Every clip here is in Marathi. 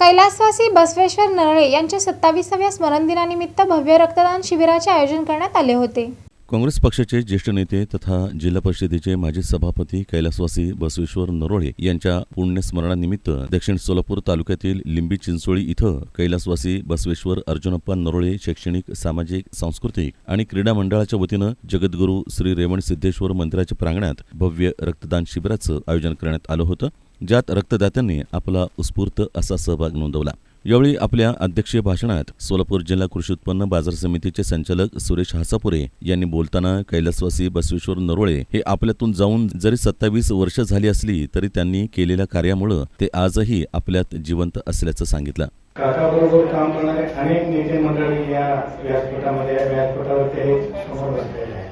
कैलासवासी बसवेश्वर नरळे यांच्या सत्तावीसाव्या स्मरणदिनानिमित्त भव्य रक्तदान शिबिराचे आयोजन करण्यात आले होते. काँग्रेस पक्षाचे ज्येष्ठ नेते तथा जिल्हा परिषदेचे माजी सभापती कैलासवासी बसवेश्वर नरोळे यांच्या पुण्यस्मरणानिमित्त दक्षिण सोलापूर तालुक्यातील लिंबी चिंचोळी इथं कैलासवासी बसवेश्वर अर्जुनप्पा नरोळे शैक्षणिक सामाजिक सांस्कृतिक आणि क्रीडा मंडळाच्या वतीनं जगद्गुरू श्री रेवण सिद्धेश्वर मंदिराच्या प्रांगणात भव्य रक्तदान शिबिराचं आयोजन करण्यात आलं होतं. ज्यात रक्तदात्यांनी आपला उत्स्फूर्त असा सहभाग नोंदवला. यावेळी आपल्या अध्यक्षीय भाषणात सोलापूर जिल्हा कृषी उत्पन्न बाजार समितीचे संचालक सुरेश हासापुरे यांनी बोलताना कैलासवासी बसवेश्वर नरोळे हे आपल्यातून जाऊन जरी सत्तावीस वर्ष झाली असली तरी त्यांनी केलेल्या कार्यामुळं ते आजही आपल्यात जिवंत असल्याचं सांगितलं. काकाबरोबर काम करणारे अनेक नेते मंडळी या व्यासपीठामध्ये या व्यासपीठावरती समोर बसलेले आहेत.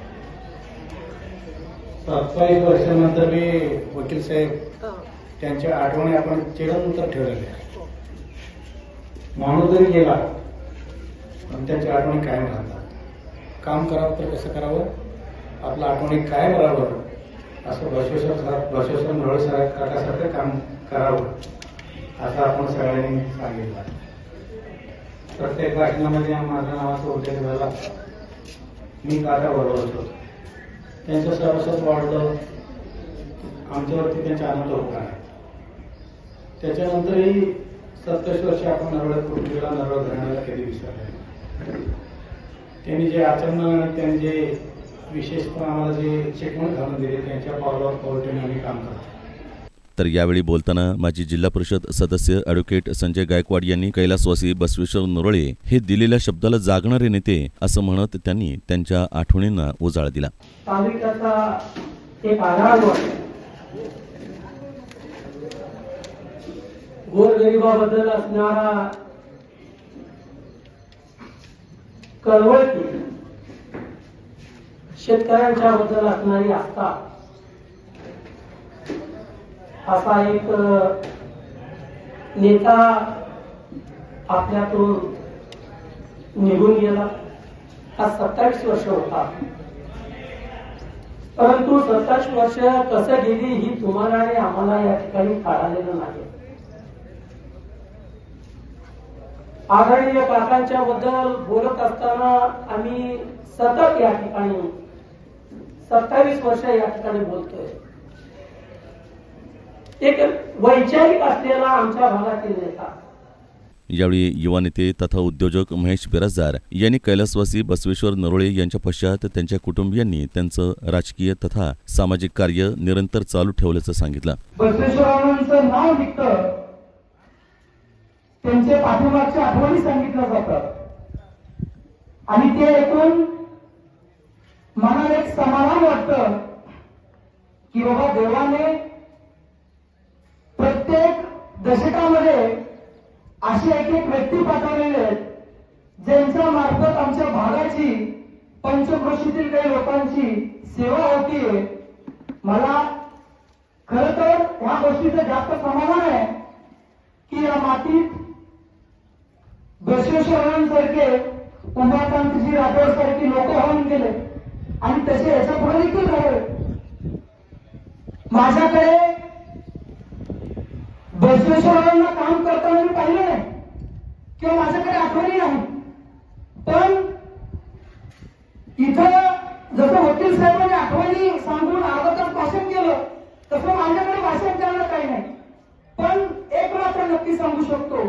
सत्तावीस वर्षानंतर मी वकील साहेब त्यांच्या आठवणी आपण चिरंतर ठेवलेल्या आहेत. माणूस जरी गेला पण त्यांच्या आठवणी कायम राहतात. काम करावं तर कसं करावं? आपलं आठवणी कायम राहावं. असं बसवेश्वर सर बसवेश्वर नवळे सर काकासारखं काम करावं असं आपण सगळ्यांनी सांगितलं प्रत्येक भाषणामध्ये माझ्या नावाचा उल्लेख झाला. मी काका बरोबर होतो त्यांचं सर्वस्व वाढलं. आमच्यावरती त्यांचा आनंद होता त्याच्यानंतरही सत्तावीस वर्ष आपण नरवळ कुटुंबीला नरवळ घराण्याला कधी विसरले नाही. त्यांनी जे आचरण आणि त्यांनी जे विशेषतः आम्हाला जे शिकवण घालून दिली त्यांच्या पावलावर पाऊल ठेवून आम्ही काम करतो तर यावेळी बोलताना माजी जिल्हा परिषद सदस्य ॲडव्होकेट संजय गायकवाड यांनी कैलासवासी बसवेश्वर नरोळे हे दिलेल्या शब्दाला जागणारे नेते असं म्हणत त्यांनी त्यांच्या आठवणींना उजाळा दिला. गोरगरिबाबद्दल असणारा कळवळती शेतकऱ्यांच्या बद्दल असणारी आस्था असा एक नेता आपल्यातून निघून गेला. हा सत्तावीस वर्ष होता. परंतु सत्तावीस वर्ष कसं गेली ही तुम्हाला आणि आम्हाला या ठिकाणी काढालेलं नाही. आदरणीय काकांच्या बद्दल बोलत असताना आम्ही सतत या ठिकाणी सत्तावीस वर्ष या ठिकाणी बोलतोय. एक वैचारिक असलेला आमच्या भागातील नेता. यावेळी युवा नेते तथा उद्योजक महेश बिराजदार यांनी कैलासवासी बसवेश्वर नरोळे यांच्या पश्चात त्यांच्या कुटुंबियांनी त्यांचं राजकीय तथा सामाजिक कार्य निरंतर चालू ठेवल्याचं सांगितलं. बसवेश्वरांचं नाव निघतं. त्यांचे पाठिंबाच्या आठवणी सांगितलं जातं. आणि ते ऐकून मनाला एक समाधान वाटतं की बाबा देवाने प्रत्येक दशकामध्ये असे एक एक व्यक्ती पाठवलेले आहेत ज्यांच्या मार्फत आमच्या भागाची पंचकृषीतील काही लोकांची सेवा होतीये. मला खर तर ह्या गोष्टीचं जास्त समाधान आहे की या मातीत बसवेश्वरांसारखे उमाकांतजी राठोड सारखी लोक होऊन गेले. आणि तसे याच्यापुढे देखील राहिले माझ्याकडे बसवेश्वरांना काम करताना मी पाहिलं नाही. किंवा माझ्याकडे आठवणी नाही. पण इथं जसं वकील साहेबांनी आठवणी सांगून अर्धा भाषण केलं तसं माझ्याकडे भाषण करायला काही नाही. पण एक मात्र नक्की सांगू शकतो.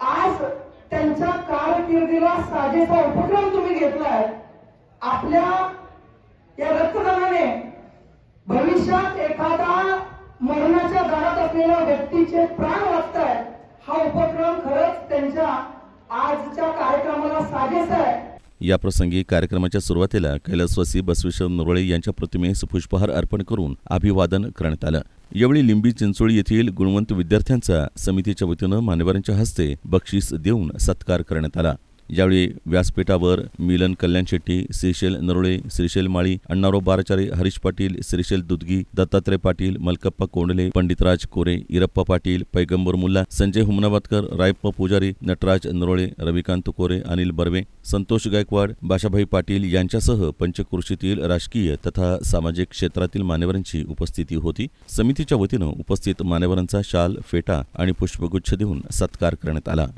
आज त्यांच्या कारकिर्दीला साजेसा उपक्रम तुम्ही घेतलाय. आपल्या या रक्तदानाने भविष्यात एखादा मरणाच्या दारात असलेल्या व्यक्तीचे प्राण वाचताय. हा उपक्रम खरंच त्यांच्या आजच्या कार्यक्रमाला साजेसा आहे. याप्रसंगी कार्यक्रमाच्या सुरुवातीला कैलासवासी बसवेश्वर नरोळे यांच्या प्रतिमेस पुष्पहार अर्पण करून अभिवादन करण्यात आलं. यावेळी लिंबी चिंचोळी येथील गुणवंत विद्यार्थ्यांचा समितीच्या वतीनं मान्यवरांच्या हस्ते बक्षीस देऊन सत्कार करण्यात आला. यावेळी व्यासपीठावर मिलन कल्याण शेट्टी श्रीशैल नरोळे श्रीशैल माळी अण्णाराव बाराचारे हरीश पाटील श्रीशैल दुदगी दत्तात्रय पाटील मलकप्पा कोंडले पंडितराज कोरे इरप्पा पाटील पैगंबर मुल्ला संजय हुमनाबादकर रायप्पा पुजारी नटराज नरोळे रविकांत कोरे अनिल बर्वे संतोष गायकवाड बाशाभाई पाटील यांच्यासह पंचकृषीतील राजकीय तथा सामाजिक क्षेत्रातील मान्यवरांची उपस्थिती होती. समितीच्या वतीनं उपस्थित मान्यवरांचा शाल फेटा आणि पुष्पगुच्छ देऊन सत्कार करण्यात आला.